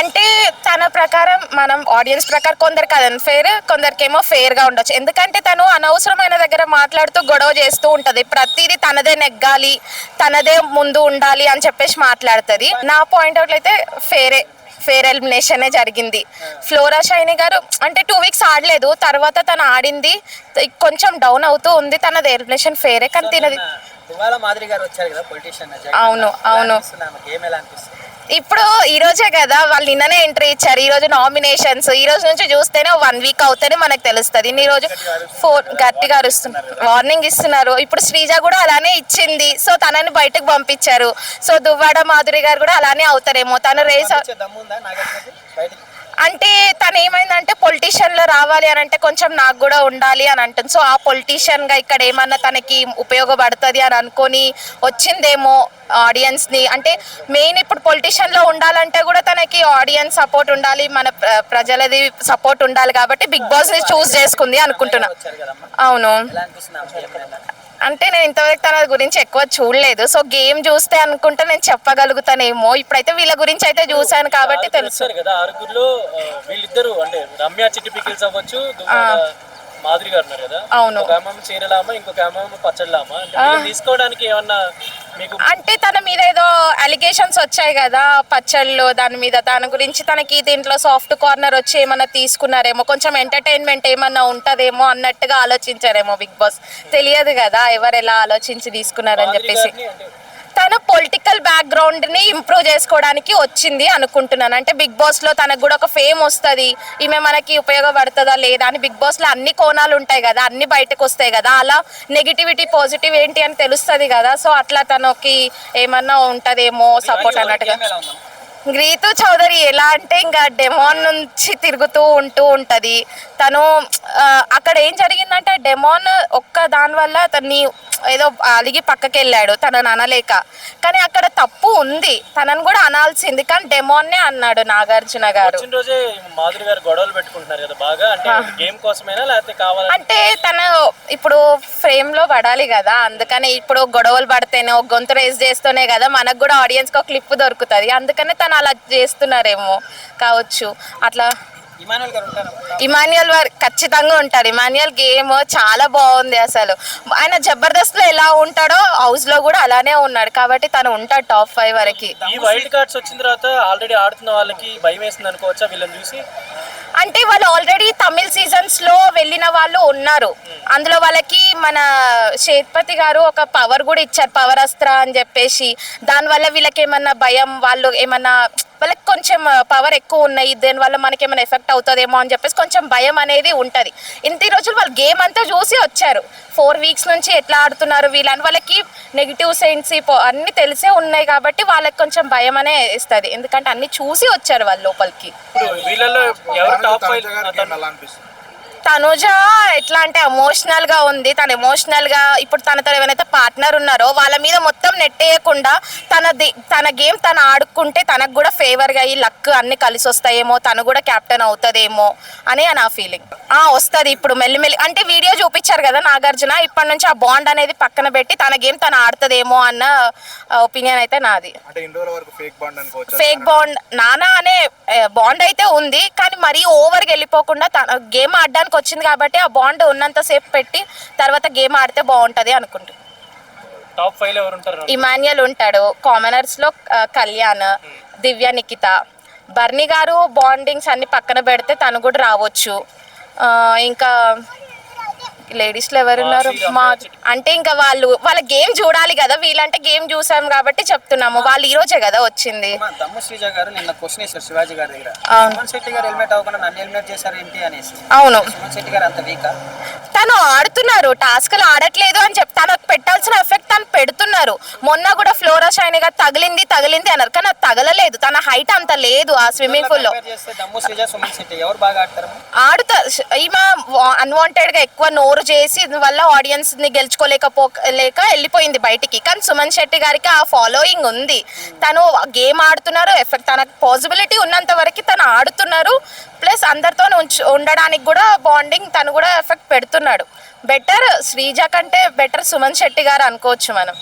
అంటే తన ప్రకారం మనం ఆడియన్స్ ప్రకారం కొందరికి అది అన్ఫేర్ కొందరికేమో ఫేర్గా ఉండొచ్చు. ఎందుకంటే తను అనవసరమైన దగ్గర మాట్లాడుతూ గొడవ చేస్తూ ఉంటది. ప్రతిదీ తనదే నెగ్గాలి తనదే ముందు ఉండాలి అని చెప్పేసి మాట్లాడుతుంది. నా పాయింట్ అవుట్ అయితే ఫేరే ఫేర్ ఎలిమినేషన్ జరిగింది. ఫ్లోరా షైని గారు అంటే టూ వీక్స్ ఆడలేదు. తర్వాత తను ఆడింది కొంచెం డౌన్ అవుతూ ఉంది. తనది ఎలిమినేషన్ ఫేరే కానీ తినది. అవును, అవును. ఇప్పుడు ఈ రోజే కదా వాళ్ళు నిన్ననే ఎంట్రీ ఇచ్చారు. ఈ రోజు నామినేషన్స్ ఈ రోజు నుంచి చూస్తేనే వన్ వీక్ అవుతేనే మనకు తెలుస్తుంది. ఈ రోజు ఫోర్ గట్టిగా అరుస్తున్నారు. వార్నింగ్ ఇస్తున్నారు. ఇప్పుడు శ్రీజ కూడా అలానే ఇచ్చింది. సో తనని బయటకు పంపించారు. సో దువ్వాడ మాధురి గారు కూడా అలానే అవుతారేమో. తను రేస్ అంటే తను ఏమైందంటే పొలిటీషియన్లో రావాలి అని అంటే కొంచెం నాకు కూడా ఉండాలి అని అంటుంది. సో ఆ పొలిటీషియన్గా ఇక్కడ ఏమన్నా తనకి ఉపయోగపడుతుంది అని అనుకొని వచ్చిందేమో ఆడియన్స్ని. అంటే మెయిన్ ఇప్పుడు పొలిటీషియన్లో ఉండాలంటే కూడా తనకి ఆడియన్స్ సపోర్ట్ ఉండాలి మన ప్ర- ప్రజలది సపోర్ట్ ఉండాలి కాబట్టి బిగ్ బాస్ని చూస్ చేసుకుంది అనుకుంటున్నా. అవును. అంటే నేను ఇంతవరకు తన గురించి ఎక్కువ చూడలేదు. సో గేమ్ చూస్తే అనుకుంటే నేను చెప్పగలుగుతానేమో. ఇప్పుడైతే వీళ్ళ గురించి అయితే చూశాను కాబట్టి తెలుసు. కదా ఆరుగురిలో వీళ్ళిద్దరు అంటే రమ్య చిట్టి పికిల్స్ అవ్వచ్చు దువ్వాడ మాదిరి గారు ఉన్నారు కదా. అవును. ఒక చీరలామ ఇంకొక తీసుకోవడానికి ఏమన్నా అంటే తన మీద ఏదో అలిగేషన్స్ వచ్చాయి కదా పచ్చళ్ళు దాని మీద. దాని గురించి తనకి దీంట్లో సాఫ్ట్ కార్నర్ వచ్చి ఏమన్నా తీసుకున్నారేమో కొంచెం ఎంటర్టైన్మెంట్ ఏమన్నా ఉంటదేమో అన్నట్టుగా ఆలోచించారేమో బిగ్ బాస్. తెలియదు కదా ఎవరు ఎలా ఆలోచించి తీసుకున్నారని చెప్పేసి. తన పొలిటికల్ బ్యాక్గ్రౌండ్ని ఇంప్రూవ్ చేసుకోవడానికి వచ్చింది అనుకుంటున్నాను. అంటే బిగ్ బాస్లో తనకు కూడా ఒక ఫేమ్ వస్తుంది. ఈమె మనకి ఉపయోగపడుతుందా లేదా అని బిగ్ బాస్లో అన్ని కోణాలు ఉంటాయి కదా అన్ని బయటకు వస్తాయి కదా. అలా నెగిటివిటీ పాజిటివ్ ఏంటి అని తెలుస్తుంది కదా. సో అట్లా తనకి ఏమన్నా ఉంటదేమో సపోర్ట్ అన్నట్టుగా. గ్రీతు చౌదరి ఎలా అంటే ఇంకా డెమోన్ నుంచి తిరుగుతూ ఉంటూ ఉంటుంది. తను అక్కడ ఏం జరిగిందంటే డెమోన్ ఒక్క దాని వల్ల తన్ని ఏదో అలిగి పక్కకి వెళ్ళాడు తనని అనలేక కానీ అక్కడ తప్పు ఉంది. తనని కూడా అనాల్సింది. కానీ డెమోన్నే అన్నాడు నాగార్జున గారు. రోజే మాధురి గారు గొడవలు పెట్టుకుంటున్నారు కదా బాగా. అంటే గేమ్ కోసమేనా లేకపోతే కావాలని? అంటే తను ఇప్పుడు ఫ్రేమ్లో పడాలి కదా. అందుకని ఇప్పుడు గొడవలు పడితేనే ఒక గొంతు రేస్ చేస్తూనే కదా మనకు కూడా ఆడియన్స్కి ఒక క్లిప్ దొరుకుతుంది. అందుకనే తను అలా చేస్తున్నారేమో కావచ్చు. అట్లా ఇమానుయల్ వారు ఖచ్చితంగా ఉంటారు. ఇమాన్యుయల్ గేమ్ చాలా బాగుంది అసలు. ఆయన జబర్దస్త్లో ఎలా ఉంటాడో హౌస్లో కూడా అలానే ఉన్నాడు. కాబట్టి తను ఉంటాడు టాప్ ఫైవ్ వరకు. ఈ వైల్డ్ కార్డ్స్ వచ్చిన తర్వాత ఆల్రెడీ ఆడుతున్న వాళ్ళకి భయం వేసింది అనుకోవచ్చా? వీళ్ళని చూసి? అంటే వాళ్ళు ఆల్రెడీ తమిళ్ సీజన్స్లో వెళ్ళిన వాళ్ళు ఉన్నారు. అందులో వాళ్ళకి మన షేత్పతి గారు ఒక పవర్ కూడా ఇచ్చారు పవర్ అస్త్ర అని చెప్పేసి. దానివల్ల వీళ్ళకి ఏమన్నా భయం వాళ్ళు ఏమన్నా వాళ్ళకి కొంచెం పవర్ ఎక్కువ ఉన్నాయి దానివల్ల మనకి ఏమైనా ఎఫెక్ట్ అవుతుందేమో అని చెప్పేసి కొంచెం భయం అనేది ఉంటుంది. ఇంత రోజులు వాళ్ళు గేమ్ అంతా చూసి వచ్చారు. ఫోర్ వీక్స్ నుంచి ఎట్లా ఆడుతున్నారు వీళ్ళని వాళ్ళకి నెగిటివ్ సెన్స్ అన్ని తెలిసే ఉన్నాయి కాబట్టి వాళ్ళకి కొంచెం భయం అనే ఇస్తుంది. ఎందుకంటే అన్ని చూసి వచ్చారు వాళ్ళు లోపలికి. వీళ్ళలో ఎవరు టాప్ ఫైవ్ తనుజ ఎట్లా అంటే ఎమోషనల్గా ఉంది. తను ఎమోషనల్గా ఇప్పుడు తనతో ఎవరైతే పార్ట్నర్ ఉన్నారో వాళ్ళ మీద మొత్తం నెట్టేయకుండా తన తన గేమ్ తను ఆడుకుంటే తనకు కూడా ఫేవర్గా ఈ లక్ అన్ని కలిసి వస్తాయేమో తను కూడా కెప్టెన్ అవుతుందేమో అని నా ఫీలింగ్ ఆ వస్తుంది ఇప్పుడు మెల్లిమెల్లి అంటే వీడియో చూపించారు కదా నాగార్జున ఇప్పటి నుంచి ఆ బాండ్ అనేది పక్కన పెట్టి తన గేమ్ తను ఆడుతుందేమో అన్న ఒపీనియన్ అయితే నాది. ఫేక్ బాండ్ అనుకోవచ్చు ఫేక్ బాండ్ నానా అనే బాండ్ అయితే ఉంది కానీ మరీ ఓవర్కి వెళ్ళిపోకుండా తన గేమ్ ఆడడానికి వచ్చింది కాబట్టి ఆ బాండ్ ఉన్నంతసేపు పెట్టి తర్వాత గేమ్ ఆడితే బాగుంటది అనుకుంటున్నాను టాప్ ఫైవ్లో ఎవరు ఉంటారు? ఇమాన్యుయల్ ఉంటాడు. కామనర్స్లో కళ్యాణ్ దివ్య నిఖిత. బర్నీ గారు బాండింగ్స్ అన్ని పక్కన పెడితే తను కూడా రావచ్చు. ఇంకా లేడీస్లో ఎవరున్నారు మా అంటే ఇంకా వాళ్ళు వాళ్ళ గేమ్ చూడాలి కదా వీళ్ళంటే గేమ్ చూసాం కాబట్టి చెప్తున్నాము. వాళ్ళు ఈ రోజే కదా వచ్చింది. అమ్మా, దమ్ము శ్రీజ గారు నిన్న క్వశ్చన్ వేశారు శివాజీ గారి దగ్గర. అవును. సుమన్ శెట్టి గారు హెల్మెట్ అవ్వకుండా నన్ను హెల్మెట్ చేశారు ఏంటి అనేసి. అవును. సుమన్ శెట్టి గారు అంత వీకా? తను ఆడుతున్నారు. టాస్క్లు ఆడట్లేదు అని చెప్తే తనకు పెట్టాల్సిన ఎఫెక్ట్ తను పెడుతున్నారు. మొన్న కూడా ఫ్లోరా షైనిగా తగిలింది తగిలింది అన్నారు. కానీ అది తగలలేదు. తన హైట్ అంత లేదు ఆ స్విమ్మింగ్ పూల్లో. ఆడుతా ఈమె అన్వాంటెడ్గా ఎక్కువ నోరు చేసి వల్ల ఆడియన్స్ని గెలుచుకోలేకపో లేక వెళ్ళిపోయింది బయటికి. కానీ సుమన్ శెట్టి గారికి ఆ ఫాలోయింగ్ ఉంది. తను గేమ్ ఆడుతున్నారు. ఎఫెక్ట్ తనకు పాసిబిలిటీ ఉన్నంత వరకు తను ఆడుతున్నారు. ప్లస్ అందరితో ఉండడానికి కూడా బాండింగ్ తను కూడా ఎఫెక్ట్ పెడుతున్నాడు. బెటర్ శ్రీజ కంటే బెటర్ సుమన్ శెట్టి గారు అనుకోవచ్చు మనం.